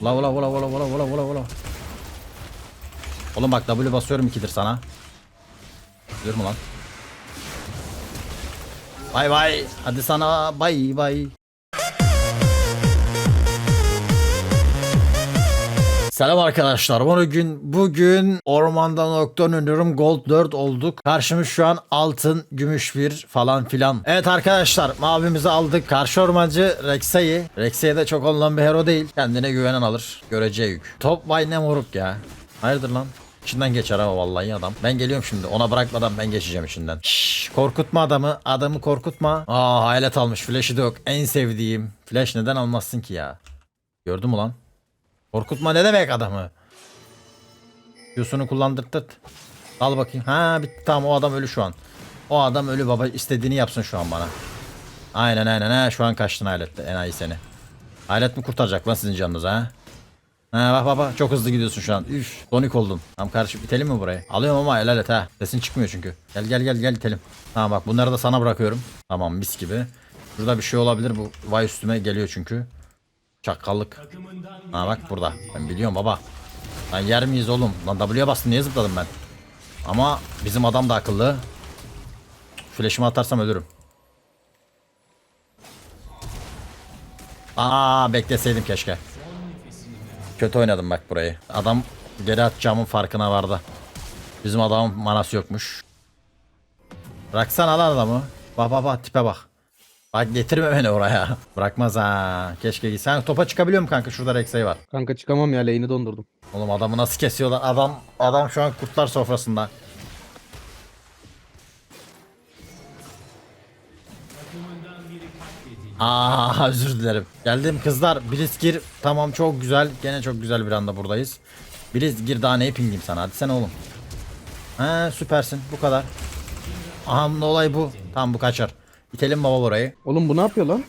Ula ula ula ula ula ula ula ula. Oğlum bak W basıyorum ikidir sana. Diyorum lan. Bay bay. Hadi sana bay bay. Selam arkadaşlar. Bugün bugün ormanda nokta öneriyorum. Gold 4 olduk. Karşımız şu an altın, gümüş bir falan filan. Evet arkadaşlar mavimizi aldık. Karşı ormancı Rexa'yı. Rexa'ya da çok olunan bir hero değil. Kendine güvenen alır. Göreceği yük. Top vay ne moruk ya. Hayırdır lan? İçinden geçer ama vallahi adam. Ben geliyorum şimdi. Ona bırakmadan ben geçeceğim içinden. Şşş, korkutma adamı. Adamı korkutma. Aa hayalet almış. Flash'ı da yok. En sevdiğim. Flash neden almazsın ki ya? Gördün mü lan? Korkutma ne demek adamı? Q'sunu kullandırtırt. Al bakayım. Ha bitti tamam o adam ölü şu an. O adam ölü baba istediğini yapsın şu an bana. Aynen aynen ha şu an kaçtın hayalette enayi seni. Hayalet mi kurtaracak lan sizin canınızı ha? Ha bak bak çok hızlı gidiyorsun şu an. Üf donik oldum. Tamam kardeşim itelim mi burayı? Alıyorum ama helal et ha. Sesin çıkmıyor çünkü. Gel gel gel gel itelim. Tamam bak bunları da sana bırakıyorum. Tamam mis gibi. Burada bir şey olabilir bu vay üstüme geliyor çünkü. Çakallık. Ha bak burada. Ben biliyorum baba. Lan yer miyiz oğlum? Lan W'ye bastım niye zıpladım ben? Ama bizim adam da akıllı. Flash'ımı atarsam ölürüm. Aa bekleseydim keşke. Kötü oynadım bak burayı. Adam geri atacağımın farkına vardı. Bizim adamın manası yokmuş. Bıraksana lan adamı. Bak bak bak tipe bak. Bak getirme beni oraya. Bırakmaz ha. Keşke git. Sen topa çıkabiliyor musun kanka? Şurada Rex'e var. Kanka çıkamam ya lane'i dondurdum. Oğlum adamı nasıl kesiyorlar? Adam adam şu an kurtlar sofrasında. Aa özür dilerim. Geldim kızlar. Blitzkir tamam çok güzel. Gene çok güzel bir anda buradayız. Blitzkir daha ne pingim sana? Hadi sen oğlum. He süpersin. Bu kadar. Aha olay bu. Tamam bu kaçar. İtelim baba burayı. Oğlum bu ne yapıyor lan?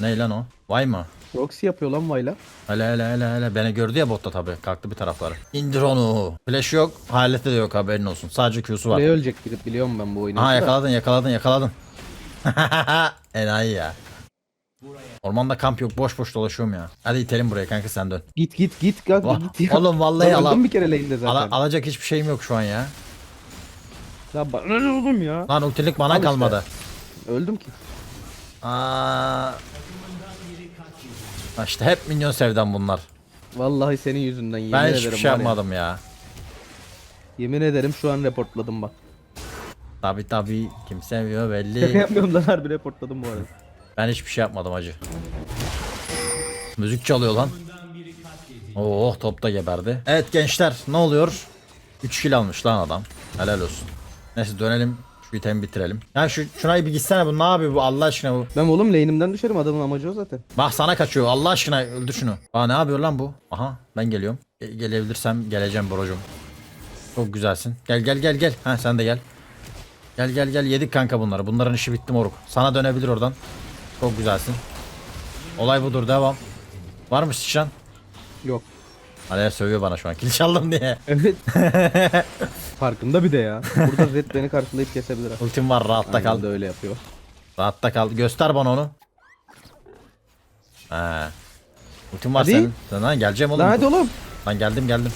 Ne lan o? Vay mı? Roxy yapıyor lan Vayla. Hele hele hele hele. Beni gördü ya botta tabi. Kalktı bir tarafları. İndir onu. Flash yok. Halette de yok haberin olsun. Sadece Q'su var. Buraya ölecek gidip biliyorum ben bu oyunu. Aha yakaladın yakaladın yakaladın. Enayi ya. Ormanda kamp yok boş boş dolaşıyorum ya. Hadi itelim buraya kanka sen dön. Git git git kanka Va- git ya. Oğlum vallahi Lan ala- öldüm bir kere lane'de zaten. Ala- alacak hiçbir şeyim yok şu an ya. Ya bana ne oğlum ya? Lan ultilik bana Al işte. kalmadı. Öldüm ki. Aa. İşte hep minyon sevdam bunlar. Vallahi senin yüzünden yemin Ben ederim hiçbir şey var ya. yapmadım ya. Yemin ederim şu an reportladım bak. Tabi tabi kim seviyor Şaka belli. yapmıyorum lan harbi reportladım bu arada. Ben hiçbir şey yapmadım acı. Müzik çalıyor lan. Oh top da geberdi. Evet gençler ne oluyor? 3 kill almış lan adam. Helal olsun. Neyse dönelim. Şu itemi bitirelim. Ya şu şurayı bir gitsene bu ne yapıyor bu Allah aşkına bu. Ben oğlum lane'imden düşerim adamın amacı o zaten. Bak sana kaçıyor Allah aşkına öldür şunu. Aa ne yapıyor lan bu? Aha ben geliyorum. Ge- gelebilirsem geleceğim brocum. Çok güzelsin. Gel gel gel gel. Ha sen de gel. Gel gel gel yedik kanka bunları. Bunların işi bitti moruk. Sana dönebilir oradan. Çok güzelsin. Olay budur devam. Var mı sıçran? Yok. Hala sövüyor bana şu an. Kill çaldım diye. Evet. Farkında bir de ya. Burada Zed beni karşılayıp kesebilir. ha. Ultim var rahatta Aynen kal. de öyle yapıyor. Rahatta kal. Göster bana onu. Ha. Ultim var Hadi. senin. Sen lan geleceğim oğlum. Lan hadi oğlum. Lan geldim geldim.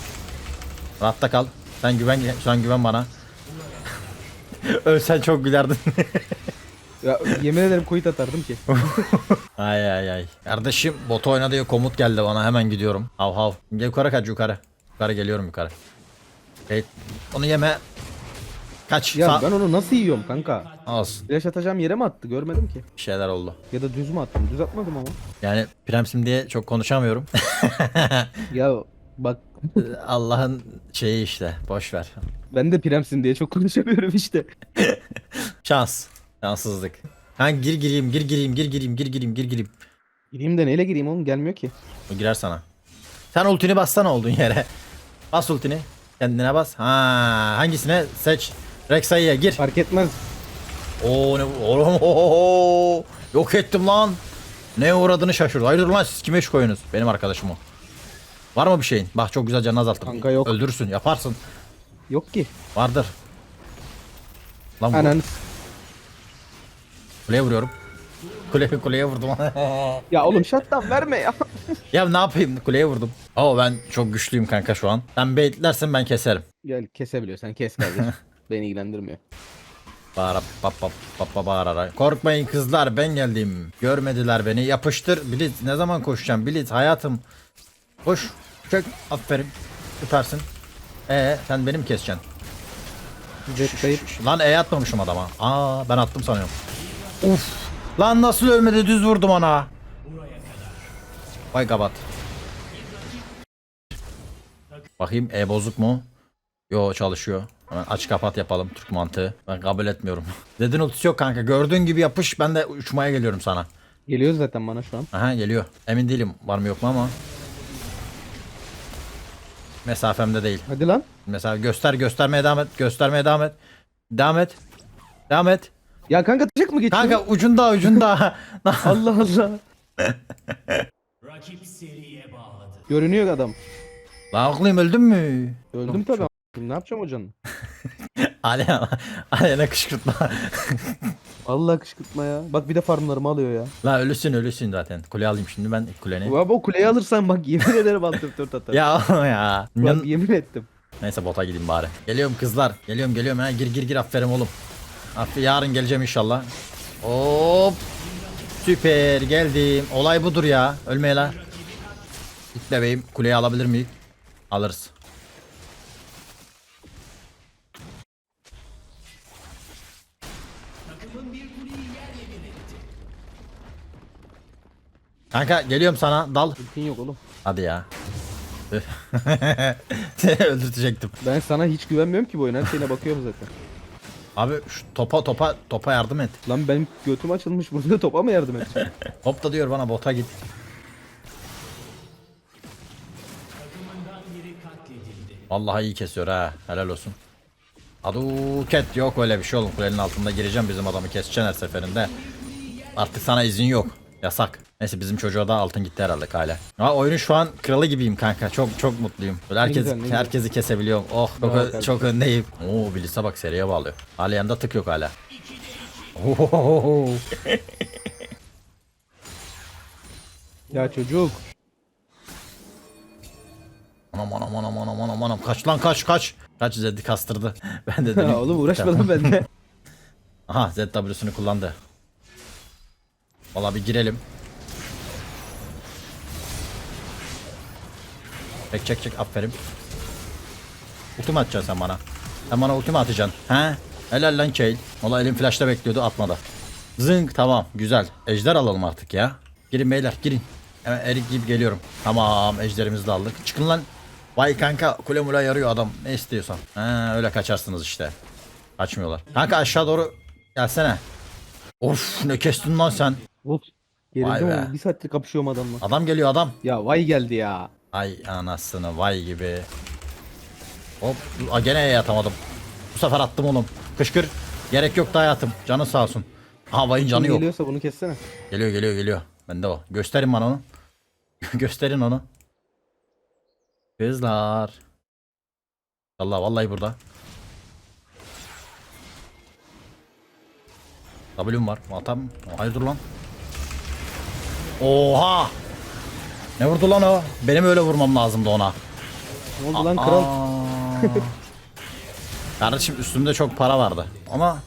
Rahatta kal. Sen güven sen güven bana. Ölsen çok gülerdin. Ya yemin ederim kuyut atardım ki. ay ay ay. Kardeşim bot oyna diye komut geldi bana hemen gidiyorum. Hav hav. Gel yukarı kaç yukarı. Yukarı geliyorum yukarı. Hey, onu yeme. Kaç. Ya Sağ- ben onu nasıl yiyorum kanka? Olsun. Flash atacağım yere mi attı görmedim ki. Bir şeyler oldu. Ya da düz mü attım? Düz atmadım ama. Yani premsim diye çok konuşamıyorum. Ya bak Allah'ın şeyi işte. Boş ver. ben de premsin diye çok konuşamıyorum işte. Şans. Şanssızlık. Ha gir gireyim, gir gireyim, gir gireyim, gir gireyim, gir gireyim. Gireyim de neyle gireyim oğlum gelmiyor ki. O girer sana. Sen ultini bassana olduğun yere. Bas ultini. Kendine bas. Ha, hangisine? Seç. Rexa'ya gir. Fark etmez. Oo ne oğlum. ohoho. Yok ettim lan. Ne uğradığını şaşırdı. Hayırdır lan siz kime iş koyunuz? Benim arkadaşım o. Var mı bir şeyin? Bak çok güzel canını azalttım. Kanka yok. Öldürürsün, yaparsın. Yok ki. Vardır. Lan bu. Anan. Kuleye vuruyorum. Kule, kuleye vurdum. Ya oğlum shutdown verme ya. ya ne yapayım kuleye vurdum. Oo ben çok güçlüyüm kanka şu an. Sen baitlersen ben keserim. Gel kesebiliyorsan kes kardeşim. Beni ilgilendirmiyor. Bağıra pap pap pap pap bağırarak. Korkmayın kızlar ben geldim. Görmediler beni. Yapıştır. Blitz ne zaman koşacağım? Blitz hayatım. Koş. Çök. Aferin. Tutarsın. Ee sen benim keseceksin. Jet. Lan E atmamışım adama. Aa ben attım sanıyorum. Uf. Lan nasıl ölmedi düz vurdum ona. Vay kabat. Bakayım E bozuk mu? Yo çalışıyor. Hemen aç kapat yapalım Türk mantığı. Ben kabul etmiyorum. Dedin ultisi yok kanka. Gördüğün gibi yapış ben de uçmaya geliyorum sana. Geliyor zaten bana şu an. Aha geliyor. Emin değilim var mı yok mu ama. Mesafemde değil. Hadi lan. Mesela göster göstermeye devam et. Göstermeye devam et. Devam et. Devam et. Ya kanka tık mı geçiyor? Kanka ucunda ucunda. Allah Allah. Görünüyor adam. Lan oğlum öldün mü? Öldüm tabii. Ne yapacağım hocanın? Aleyna, Aleyna kışkırtma. Allah kışkırtma ya. Bak bir de farmlarımı alıyor ya. La ölüsün ölüsün zaten. Kule alayım şimdi ben kuleni. Abi o kuleyi alırsan bak yemin ederim alt F4 atar. Ya ya. Bak yemin ettim. Neyse bota gideyim bari. Geliyorum kızlar. Geliyorum geliyorum ha. Gir gir gir aferin oğlum. Aferin yarın geleceğim inşallah. Hop. Süper geldim. Olay budur ya. Ölmeye la. Git bebeğim. Kuleyi alabilir miyiz? Alırız. Kanka geliyorum sana dal. Ultin yok oğlum. Hadi ya. Seni öldürtecektim. Ben sana hiç güvenmiyorum ki bu oyuna. Her şeyine bakıyorum zaten. Abi şu topa topa topa yardım et. Lan benim götüm açılmış burada topa mı yardım edeceğim? Hop da diyor bana bota git. Vallahi iyi kesiyor ha. Helal olsun. Aduket yok öyle bir şey oğlum. Kulenin altında gireceğim bizim adamı keseceksin her seferinde. Artık sana izin yok. Yasak. Neyse bizim çocuğa da altın gitti herhalde hala. Ama oyunun şu an kralı gibiyim kanka. Çok çok mutluyum. Böyle herkes güzel, ne güzel. herkesi kesebiliyorum. Oh çok, ö- çok öndeyim. Oo Bilis'e bak seriye bağlıyor. Hala yanında tık yok hala. Ohohoho. ya çocuk. Anam anam anam anam anam anam kaç lan kaç kaç. Kaç Zed'i kastırdı. ben de dedim. Oğlum uğraşma lan bende. Aha ZW'sunu kullandı. Valla bir girelim. Çek çek çek aferin. Ultimi atacaksın sen bana. Sen bana ultimi atacaksın. He? Helal lan Kale. Valla elim flash'ta bekliyordu atmadı. Zınk tamam güzel. Ejder alalım artık ya. Girin beyler girin. Hemen erik gibi geliyorum. Tamam ejderimizi de aldık. Çıkın lan. Vay kanka kule mula yarıyor adam. Ne istiyorsan. He öyle kaçarsınız işte. Kaçmıyorlar. Kanka aşağı doğru gelsene. Of ne kestin lan sen. Of. Vay Gerildim be. oğlum. Bir saattir kapışıyorum adamla. Adam geliyor adam. Ya vay geldi ya. Ay anasını vay gibi. Hop a, gene E'ye atamadım. Bu sefer attım oğlum. Kışkır. Gerek yok da hayatım. Canı sağ olsun. Aha vayın canı Kim yok. geliyorsa bunu kessene. Geliyor geliyor geliyor. Bende o. Gösterin bana onu. Gösterin onu. Kızlar. Allah vallahi burada. W'm var. Atam. Hayır dur lan. Oha! Ne vurdu lan o? Benim öyle vurmam lazımdı ona. Ne oldu lan kral? Kardeşim üstümde çok para vardı. Ama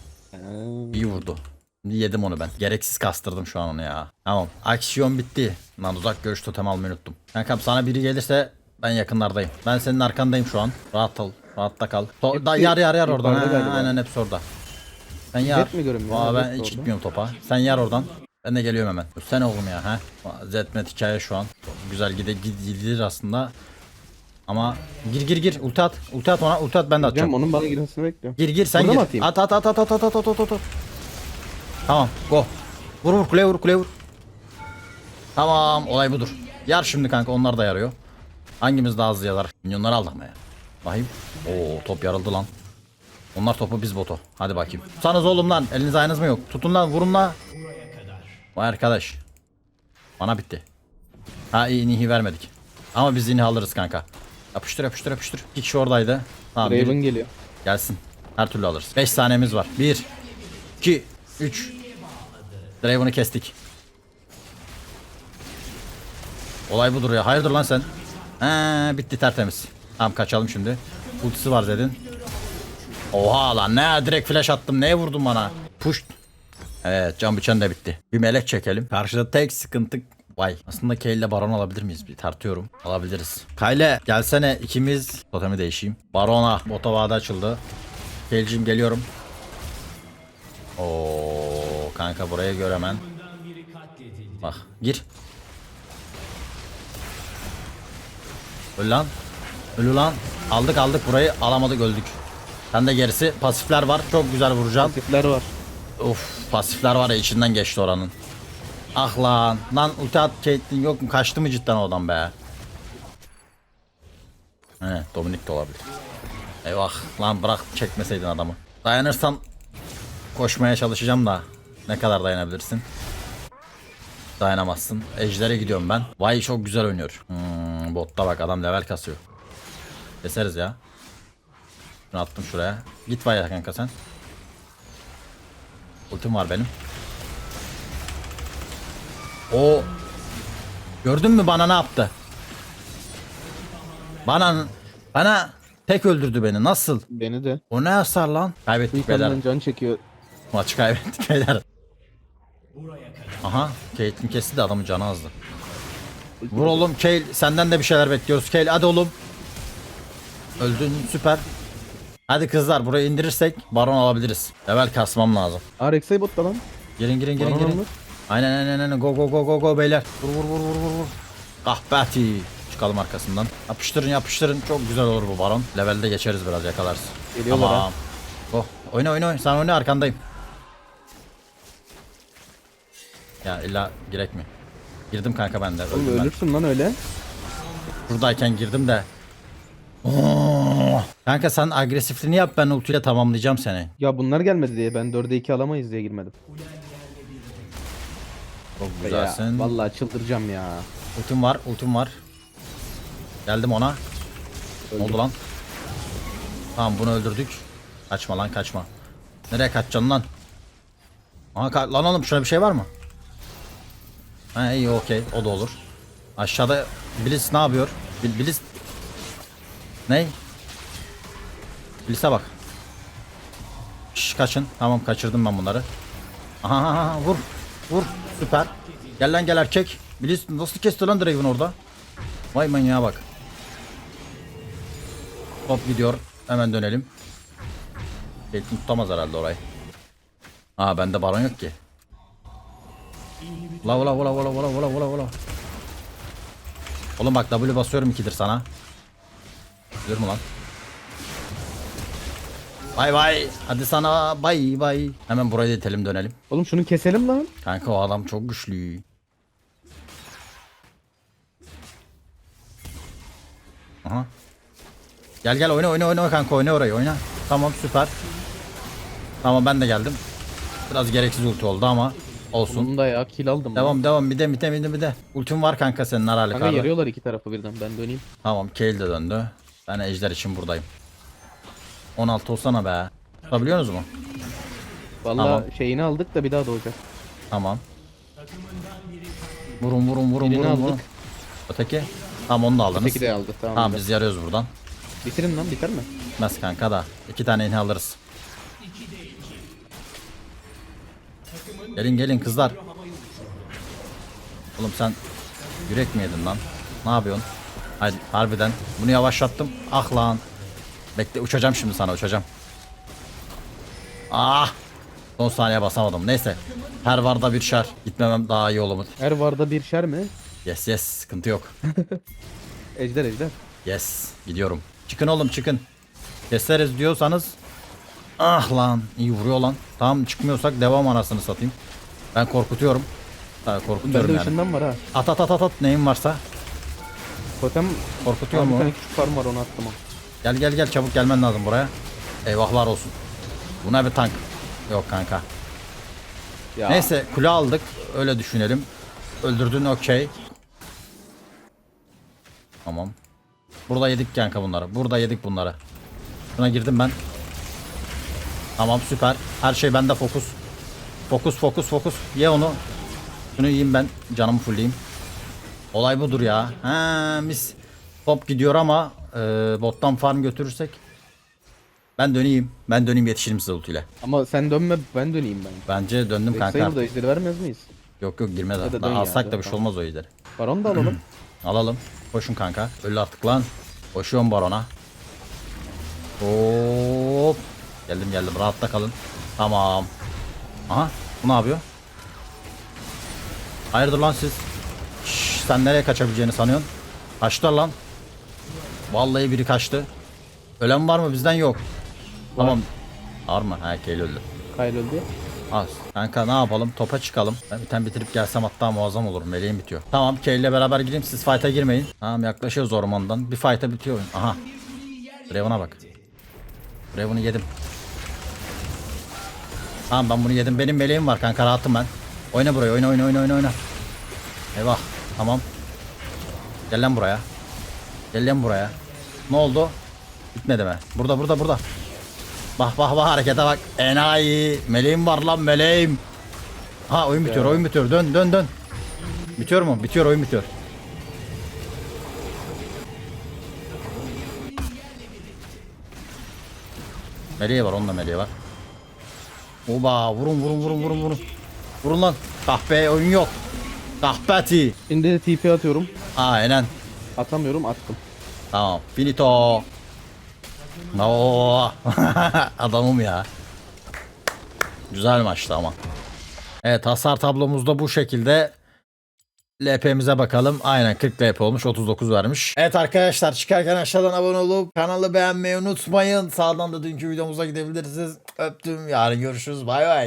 iyi vurdu. Şimdi yedim onu ben. Gereksiz kastırdım şu an onu ya. Tamam. Aksiyon bitti. Lan uzak görüş totem almayı unuttum. Kankam sana biri gelirse ben yakınlardayım. Ben senin arkandayım şu an. Rahat ol. Rahatta kal. Hepsi da yar yar yar oradan. Ha, aynen hepsi orada. Sen yar. Aa, ben hiç gitmiyorum topa. Sen yar oradan. Ben de geliyorum hemen. Sen oğlum ya ha. Zetmet hikaye şu an. Güzel gide gid- gidilir aslında. Ama gir gir gir ulti at. Ulti at ona. Ulti at ben de atacağım. Hocam onun bana girmesini bekliyorum. Gir gir sen Burada gir. At at at at at at at at at at. Tamam go. Vur vur kuleye vur kuleye vur. Tamam olay budur. Yar şimdi kanka onlar da yarıyor. Hangimiz daha hızlı yalar? Minyonları aldık mı ya? Bakayım. Oo top yarıldı lan. Onlar topu biz botu. Hadi bakayım. Tutsanız oğlum lan. Eliniz ayağınız mı yok? Tutun lan vurun lan. Vay arkadaş. Bana bitti. Ha iyi nihi vermedik. Ama biz nihi alırız kanka. Yapıştır yapıştır yapıştır. İki kişi oradaydı. Tamam, Raven geliyor. Gelsin. Her türlü alırız. 5 saniyemiz var. 1 2 3 Draven'ı kestik. Olay budur ya. Hayırdır lan sen? He, bitti tertemiz. Tamam kaçalım şimdi. Ultisi var dedin. Oha lan ne direkt flash attım. Neye vurdun bana? Push. Evet can bıçağın da bitti. Bir melek çekelim. Karşıda tek sıkıntı Vay. Aslında Kale ile Baron alabilir miyiz? Bir tartıyorum. Alabiliriz. Kyle gelsene ikimiz. Totemi değişeyim. Baron'a. Vade açıldı. Kale'cim geliyorum. Oo kanka buraya göre hemen. Bak gir. Öl lan. Ölü lan. Aldık aldık burayı alamadık öldük. Sen de gerisi pasifler var. Çok güzel vuracağım. Pasifler var. Of pasifler var ya içinden geçti oranın. Ah lan. Lan ulti at yok mu? Kaçtı mı cidden oradan be? He Dominik de olabilir. Eyvah lan bırak çekmeseydin adamı. Dayanırsam koşmaya çalışacağım da ne kadar dayanabilirsin? Dayanamazsın. Ejder'e gidiyorum ben. Vay çok güzel oynuyor. Hmm, botta bak adam level kasıyor. Keseriz ya. Şunu attım şuraya. Git vay kanka sen. Ultim var benim. O Gördün mü bana ne yaptı? Bana bana tek öldürdü beni. Nasıl? Beni de. O ne hasar lan? Kaybettik beyler. can çekiyor. Maçı kaybettik beyler. Aha, Caitlyn kesti de adamın canı azdı. Vur oğlum Kale senden de bir şeyler bekliyoruz. Kale hadi oğlum. Öldün süper. Hadi kızlar burayı indirirsek baron alabiliriz. Level kasmam lazım. Rek'Sai botta lan. Girin girin girin Baron girin. alınır. Aynen aynen aynen go go go go go beyler. Vur vur vur vur vur vur. Kahpeti. Çıkalım arkasından. Yapıştırın yapıştırın. Çok güzel olur bu baron. Levelde geçeriz biraz yakalarız. Geliyorlar tamam. ha. Go. Oyna oyna oyna. Sen oyna arkandayım. Ya illa gerek mi? Girdim kanka ben de. Oğlum Öldüm ben. ölürsün lan öyle. Buradayken girdim de. Oo. Kanka sen agresifliğini yap ben ultiyle tamamlayacağım seni. Ya bunlar gelmedi diye ben 4'e 2 alamayız diye girmedim. Çok Ya, güzelsin. vallahi çıldıracağım ya. Ultim var, ultim var. Geldim ona. Ne oldu lan? Tamam bunu öldürdük. Kaçma lan kaçma. Nereye kaçacaksın lan? Aha, ka- lan oğlum şuna bir şey var mı? Ha iyi okey o da olur. Aşağıda Bliss ne yapıyor? Bil Bliss Ney? Bliss'e bak. Şş, kaçın. Tamam kaçırdım ben bunları. Aha, vur. Vur. Süper. Gel lan gel erkek. Bliss nasıl kesti lan Draven orada? Vay manyağa bak. Hop gidiyor. Hemen dönelim. Caitlyn tutamaz herhalde orayı. Aa bende baron yok ki. Ula ula ula ula ula ula ula ula. Oğlum bak W basıyorum ikidir sana. Bilir mi lan? Bay bay. Hadi sana bay bay. Hemen burayı da itelim dönelim. Oğlum şunu keselim lan. Kanka o adam çok güçlü. Aha. Gel gel oyna oyna oyna kanka oyna orayı oyna. Tamam süper. Tamam ben de geldim. Biraz gereksiz ulti oldu ama olsun. Bunun da ya kill aldım. lan. Devam devam bir de bir de bir de bir de. Ultim var kanka senin herhalde Kanka yarıyorlar iki tarafı birden ben döneyim. Tamam Kale de döndü. Ben ejder için buradayım. 16 olsana be. Tutabiliyorsunuz mu? Vallahi Tamam. şeyini aldık da bir daha doğacak. Tamam. Vurun vurun vurun Birini vurun aldık. vurun. Öteki? Tamam onu da aldınız. Öteki de aldı tamam. Tamam güzel. biz yarıyoruz buradan. Bitirin lan biter mi? Bitmez kanka da. iki tane inhi alırız. Gelin gelin kızlar. Oğlum sen yürek mi yedin lan? Ne yapıyorsun? Haydi harbiden. Bunu yavaşlattım. Ah lan. Bekle uçacağım şimdi sana uçacağım. Ah. Son saniye basamadım. Neyse. Her varda bir şer. Gitmemem daha iyi olur. Her varda bir şer mi? Yes yes sıkıntı yok. Ejder ejder. Yes gidiyorum. Çıkın oğlum çıkın. Keseriz diyorsanız. Ah lan iyi vuruyor lan. Tamam çıkmıyorsak devam anasını satayım. Ben korkutuyorum. Ha, korkutuyorum Bende yani. var ha. At at at at at neyin varsa. Totem Korkutuyor Tamam, bir mu? tane küçük farm var onu attım. Gel gel gel çabuk gelmen lazım buraya. Eyvahlar olsun. Buna bir tank. Yok kanka. Ya. Neyse kule aldık. Öyle düşünelim. Öldürdün okey. Tamam. Burada yedik kanka bunları. Burada yedik bunları. Buna girdim ben. Tamam süper. Her şey bende fokus. Fokus fokus fokus. Ye onu. Şunu yiyeyim ben. Canımı fullleyeyim. Olay budur ya. Ha mis. Top gidiyor ama e, bottan farm götürürsek. Ben döneyim. Ben döneyim yetişirim size ultiyle. Ama sen dönme ben döneyim ben. Bence döndüm kanka. Sayı burada ejderi vermez miyiz? Yok yok girmez. Hadi dön ya, alsak da dön, bir şey olmaz o ileri. Baron da alalım. Alalım. Koşun kanka. Öl artık lan. Koşuyorum barona. Hop. Geldim geldim. Rahatta kalın. Tamam. Aha. Bu ne yapıyor? Hayırdır lan siz? Şşş, sen nereye kaçabileceğini sanıyorsun? Kaçtılar lan. Vallahi biri kaçtı. Ölen var mı? Bizden yok. Tamam. Var mı? Ha Kale öldü. Kyle öldü. Az. Kanka ne yapalım? Topa çıkalım. Ben bir tane bitirip gelsem hatta muazzam olur. Meleğim bitiyor. Tamam Kale ile beraber gideyim. Siz fight'a girmeyin. Tamam yaklaşıyoruz ormandan. Bir fight'a bitiyor oyun. Aha. Draven'a bak. Draven'ı yedim. Tamam ben bunu yedim. Benim meleğim var kanka rahatım ben. Oyna buraya oyna oyna oyna oyna oyna. Eyvah. Tamam. Gel lan buraya. Gel lan buraya. Ne oldu? Bitmedi mi? Burada burada burada. Bak bak bak harekete bak. Enayi. Meleğim var lan meleğim. Ha oyun bitiyor oyun bitiyor. Dön dön dön. Bitiyor mu? Bitiyor oyun bitiyor. Meleği var onun da meleği var. Oba vurun vurun vurun vurun vurun. Vurun lan. Kahpe oyun yok. Kahpeti. Şimdi de TP atıyorum. Aynen. Atamıyorum attım. Tamam. Finito. No. Adamım ya. Güzel maçtı ama. Evet hasar tablomuz da bu şekilde. LP'mize bakalım. Aynen 40 LP olmuş 39 vermiş. Evet arkadaşlar çıkarken aşağıdan abone olup kanalı beğenmeyi unutmayın. Sağdan da dünkü videomuza gidebilirsiniz. Öptüm. Yarın görüşürüz. Bay bay.